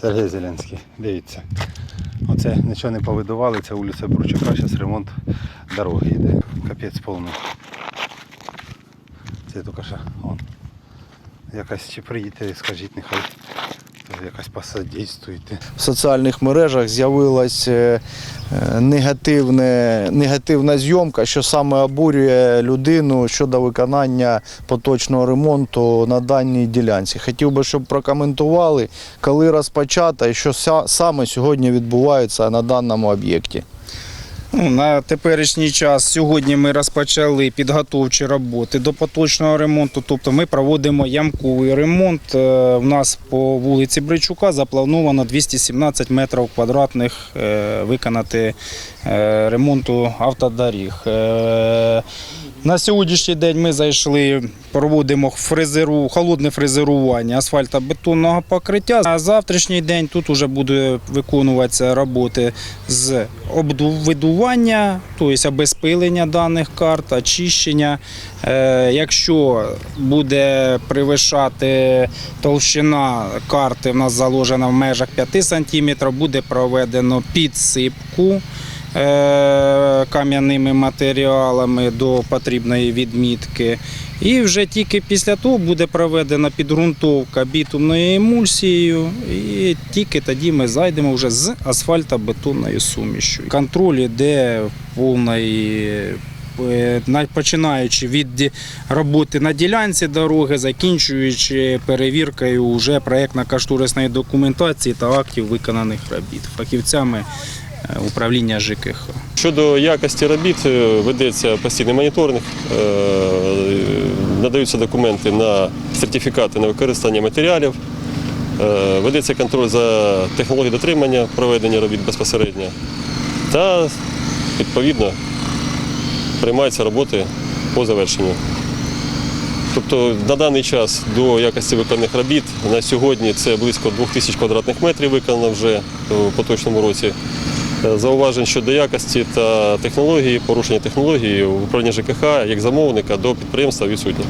Сергій Зеленський, дивіться. Оце нічого не повидували, це вулиця Бурчука, зараз ремонт дороги йде. Капець повний. Це тільки що он. Якась чи приїдете, скажіть, нехай якась посодействуйте. в соціальних мережах з'явилась е, е, негативна зйомка, що саме обурює людину щодо виконання поточного ремонту на даній ділянці. Хотів би, щоб прокоментували, коли розпочато і що саме сьогодні відбувається на даному об'єкті. Ну, на теперішній час сьогодні ми розпочали підготовчі роботи до поточного ремонту. Тобто ми проводимо ямковий ремонт. Е, В нас по вулиці Бричука заплановано 217 метрів квадратних е, виконати е, ремонту автодоріг. Е, На сьогоднішній день ми зайшли, проводимо фрезеру, холодне фрезерування асфальтобетонного покриття. На завтрашній день тут вже буде виконуватися роботи з обвидування, тобто обезпилення даних карт, очищення. Е, Якщо буде перевищати товщина карти, в нас заложена в межах 5 см, буде проведено підсипку кам'яними матеріалами до потрібної відмітки. І вже тільки після того буде проведена підґрунтовка бітумною емульсією, і тільки тоді ми зайдемо вже з асфальтобетонною сумішю. Контроль іде повної. е, Починаючи від роботи на ділянці дороги, закінчуючи перевіркою вже проєктно-кошторисної документації та актів виконаних робіт фахівцями е, управління ЖКХ. Щодо якості робіт е, ведеться постійний моніторинг, е, надаються документи на сертифікати на використання матеріалів, е, ведеться контроль за технологією дотримання проведення робіт безпосередньо та відповідно приймаються роботи по завершенню. Тобто на даний час до якості виконаних робіт на сьогодні це близько 2000 квадратних метрів виконано вже у поточному році. Е, Зауважень щодо якості та технології, порушення технології в управлінні ЖКХ як замовника до підприємства відсутні.